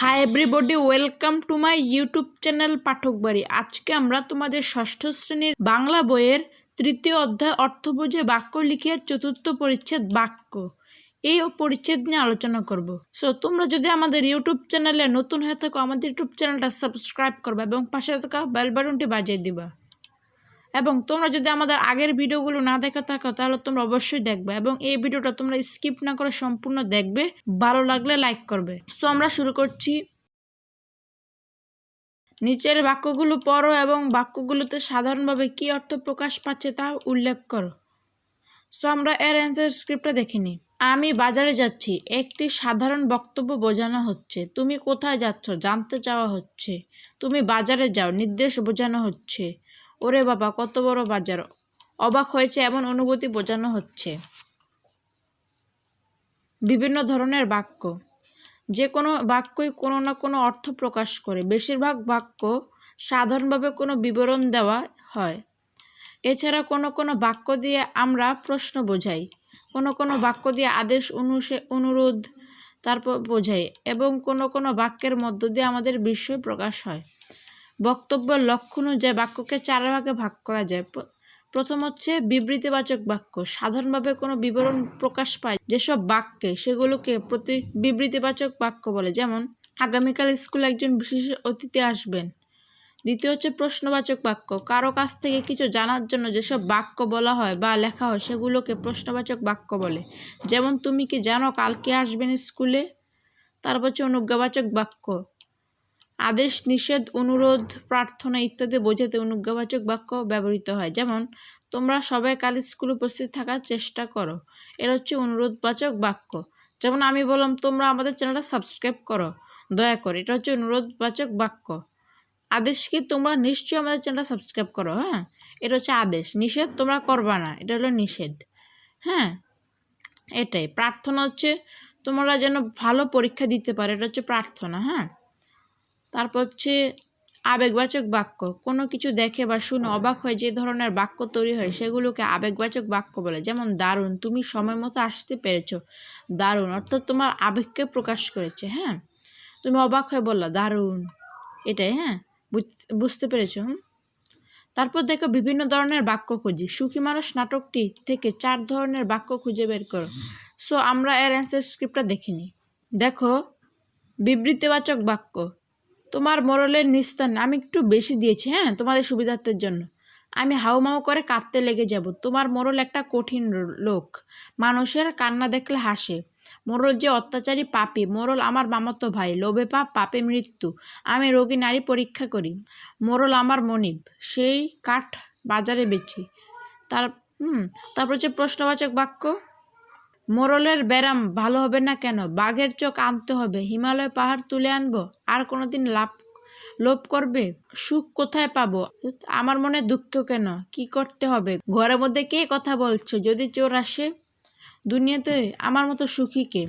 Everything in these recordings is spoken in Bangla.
Hi everybody welcome to my YouTube channel পাঠক বাড়ি আজকে আমরা তোমাদের ষষ্ঠ শ্রেণির বাংলা বইয়ের তৃতীয় অধ্যায় অর্থ বুঝে বাক্য লিখে চতুর্থ পরিচ্ছেদ বাক্য। এই পরিচ্ছেদ নিয়ে আলোচনা করব। সো তোমরা যদি আমাদের ইউটিউব চ্যানেলে নতুন হয়ে থাকো, আমাদের ইউটিউব চ্যানেলটা সাবস্ক্রাইব করবে এবং পাশে থাকা বেল বাটনটি বাজিয়ে দিবা। এবং তোমরা যদি আমাদের আগের ভিডিওগুলো না দেখে থাকো, তাহলে তোমরা অবশ্যই দেখবে এবং এই ভিডিওটা তোমরা স্কিপ না করে সম্পূর্ণ দেখবে। ভালো লাগলে লাইক করবে। সো আমরা শুরু করছি। নিচের বাক্যগুলো পড়ো এবং বাক্যগুলোতে সাধারণভাবে কী অর্থ প্রকাশ পাচ্ছে তা উল্লেখ করো। সো আমরা এর অ্যান্সার স্ক্রিপ্টটা দেখিনি আমি বাজারে যাচ্ছি। একটি সাধারণ বক্তব্য বোঝানো হচ্ছে। তুমি কোথায় যাচ্ছ? জানতে চাওয়া হচ্ছে। তুমি বাজারে যাও। নির্দেশ বোঝানো হচ্ছে। ওরে বাবা, কত বড় বাজার। অবাক হয়েছে, এমন অনুভূতি বোঝানো হচ্ছে। বিভিন্ন ধরনের বাক্য। যে কোনো বাক্যই কোনো না কোনো অর্থ প্রকাশ করে। বেশিরভাগ বাক্য সাধারণভাবে কোনো বিবরণ দেওয়া হয়। এছাড়া কোনো কোনো বাক্য দিয়ে আমরা প্রশ্ন বোঝাই। কোনো কোনো বাক্য দিয়ে আদেশ অনুসে অনুরোধ তারপর বোঝাই এবং কোনো কোনো বাক্যের মধ্য দিয়ে আমাদের বিস্ময় প্রকাশ হয়। বক্তব্যের লক্ষ্য অনুযায়ী বাক্যকে চার ভাগে ভাগ করা যায়। প্রথম হচ্ছে বিবৃতিবাচক বাক্য। সাধারণভাবে কোনো বিবরণ প্রকাশ পায় যেসব বাক্যে সেগুলোকে প্রতি বিবৃতিবাচক বাক্য বলে। যেমন, আগামীকাল স্কুলে একজন বিশেষ অতিথি আসবেন। দ্বিতীয় হচ্ছে প্রশ্নবাচক বাক্য। কারও কাছ থেকে কিছু জানার জন্য যেসব বাক্য বলা হয় বা লেখা হয় সেগুলোকে প্রশ্নবাচক বাক্য বলে। যেমন, তুমি কি জানো কালকে আসবেন স্কুলে? তারপর হচ্ছে অনুজ্ঞাবাচক বাক্য। আদেশ, নিষেধ, অনুরোধ, প্রার্থনা ইত্যাদি বোঝাতে অনুজ্ঞাবাচক বাক্য ব্যবহৃত হয়। যেমন, তোমরা সবাই কাল স্কুলে উপস্থিত থাকার চেষ্টা করো। এর হচ্ছে অনুরোধবাচক বাক্য। যেমন, আমি বললাম, তোমরা আমাদের চ্যানেলটা সাবস্ক্রাইব করো। দয়া করে, এটা হচ্ছে অনুরোধবাচক বাক্য। আদেশ কি, তোমরা নিশ্চয়ই আমাদের চ্যানেলটা সাবস্ক্রাইব করো? হ্যাঁ এটা হচ্ছে আদেশ। নিষেধ, তোমরা করবা না। এটা হলো নিষেধ। হ্যাঁ এটাই। প্রার্থনা হচ্ছে, তোমরা যেন ভালো পরীক্ষা দিতে পারো। এটা হচ্ছে প্রার্থনা। হ্যাঁ তারপর হচ্ছে আবেগবাচক বাক্য। কোনো কিছু দেখে বা শুনে অবাক হয়ে যে ধরনের বাক্য তৈরি হয়, সেগুলোকে আবেগবাচক বাক্য বলে। যেমন, দারুণ, তুমি সময় মতো আসতে পেরেছ। দারুণ, অর্থাৎ তোমার আবেগকে প্রকাশ করেছে। হ্যাঁ? তুমি অবাক হয়ে বললা, দারুণ, এটাই হ্যাঁ? বুঝ- বুঝতে পেরেছ, হুম? তারপর দেখো, বিভিন্ন ধরনের বাক্য খুঁজি। সুখী মানুষ নাটকটি থেকে চার ধরনের বাক্য খুঁজে বের করো। সো আমরা এর অ্যান্সার স্ক্রিপ্টটা দেখিনি। দেখো, বিবৃতিবাচক বাক্য। তোমার মোরলের নিস্তান আমি একটু বেশি দিয়েছি হ্যাঁ তোমাদের সুবিধার্থের জন্য। আমি হাউমাউ করে কাঁদতে লেগে যাব। তোমার মোরল একটা কঠিন লোক, মানুষের কান্না দেখলে হাসে। মোরল যে অত্যাচারী পাপী, মোরল আমার মামাতো ভাই, লোভে পাপ, পাপে মৃত্যু, আমি রোগী নারী পরীক্ষা করি। মোরল আমার মনিব, সেই কাঠ বাজারে বেচি। তার, হুম, তারপর হচ্ছে প্রশ্নবাচক বাক্য মোরলের ব্যারাম ভালো হবে না কেন? বাঘের চোখ আনতে হবে। হিমালয় পাহাড় তুলে আনব? আর কোনোদিন লাভ, লোভ করবে? সুখ কোথায় পাবো? আমার মনে দুঃখ কেন? কি করতে হবে? ঘরের মধ্যে কে কথা বলছো? যদি চোর আসে? দুনিয়াতে আমার মতো সুখী কে?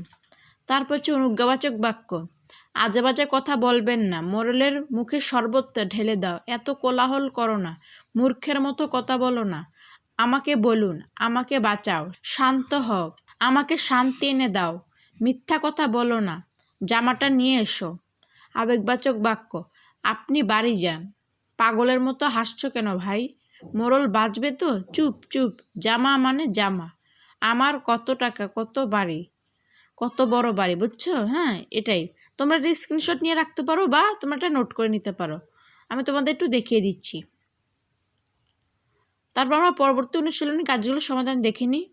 তারপর হচ্ছে অনুজ্ঞাবাচক বাক্য। আজে বাজে কথা বলবেন না। মোরলের মুখে শরবত ঢেলে দাও। এত কোলাহল করো না। মূর্খের মতো কথা বলো না। আমাকে বলুন, আমাকে বাঁচাও। শান্ত হও। আমাকে শান্তি এনে দাও। মিথ্যা কথা বলো না। জামাটা নিয়ে এসো। আবেগবাচক বাক্য। আপনি বাড়ি যান। পাগলের মতো হাসছো কেন ভাই? মোরল বাঁচবে তো? চুপ চুপ। জামা মানে জামা। আমার কত টাকা, কত বাড়ি? কত বড় বাড়ি, বুঝছ? হ্যাঁ এটাই। তোমরা একটা স্ক্রিনশট নিয়ে রাখতে পারো বা তোমরা একটা নোট করে নিতে পারো। আমি তোমাদের একটু দেখিয়ে দিচ্ছি। তারপর আমরা পরবর্তী অনুশীলনী কাজগুলো সমাধান দেখে নিই।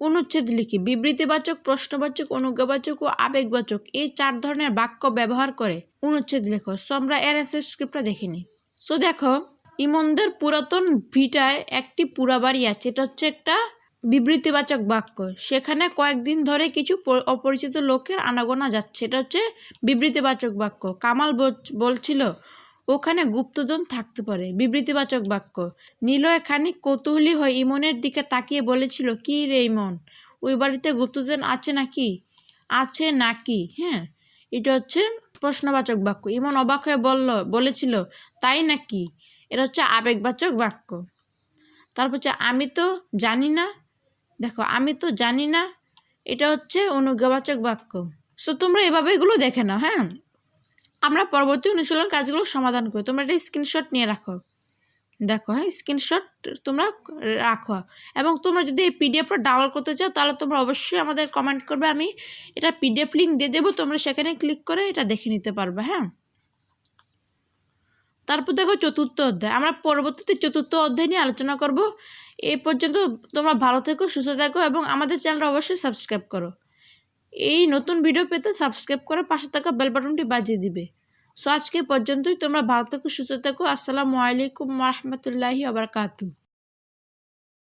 অনুচ্ছেদ লিখি, বিবৃতিবাচক, প্রশ্নবাচক, অনুজ্ঞাবাচক ও আবেগবাচক এই চার ধরনের বাক্য ব্যবহার করে অনুচ্ছেদ লেখো। আমরা এর অ্যান্সার স্ক্রিপ্টটা দেখিনি সো দেখো, ইমনদের পুরাতন ভিটায় একটি পুরা বাড়ি আছে, এটা হচ্ছে একটা বিবৃতিবাচক বাক্য। সেখানে কয়েকদিন ধরে কিছু অপরিচিত লোকের আনাগোনা যাচ্ছে, এটা হচ্ছে বিবৃতিবাচক বাক্য। কামাল বল- বলছিল ওখানে গুপ্তধন থাকতে পারে। বিবৃতিবাচক বাক্য। নীলয় খানিক কৌতূহলী হয়ে ইমনের দিকে তাকিয়ে বলেছিল, কি রে ইমন? ওই বাড়িতে গুপ্তধন আছে নাকি? আছে নাকি? হ্যাঁ এটা হচ্ছে প্রশ্নবাচক বাক্য। ইমন অবাক হয়ে বলল, বলেছিল, তাই নাকি? এটা হচ্ছে আবেগবাচক বাক্য। তারপর হচ্ছে, আমি তো জানি না। দেখো, আমি তো জানি না। এটা হচ্ছে অনুজ্ঞাবাচক বাক্য। সো, তোমরা এভাবে এগুলো দেখে নাও। হ্যাঁ আমরা পরবর্তী অনুশীলন কাজগুলো সমাধান করি। তোমরা এটা স্ক্রিনশট নিয়ে রাখো। দেখো হ্যাঁ স্ক্রিনশট তোমরা রাখো। এবং তোমরা যদি এই পিডিএফটা ডাউনলোড করতে চাও, তাহলে তোমরা অবশ্যই আমাদের কমেন্ট করবে। আমি এটা পিডিএফ লিঙ্ক দিয়ে দেবো, তোমরা সেখানে ক্লিক করে এটা দেখে নিতে পারবে হ্যাঁ? তারপর দেখো চতুর্থ অধ্যায়। আমরা পরবর্তীতে চতুর্থ অধ্যায় নিয়ে আলোচনা করব। এই পর্যন্ত তোমরা ভালো থেকো, সুস্থ থাকো এবং আমাদের চ্যানেলটা অবশ্যই সাবস্ক্রাইব করো। এই নতুন ভিডিও পেতে সাবস্ক্রাইব করে পাশে থাকা বেল বাটনটি বাজিয়ে দিবে। সো আজকে পর্যন্তই, তোমরা ভালো থেকো, সুস্থ থাকো। আসসালামু আলাইকুম রহমতুল্লাহি আবরকাতু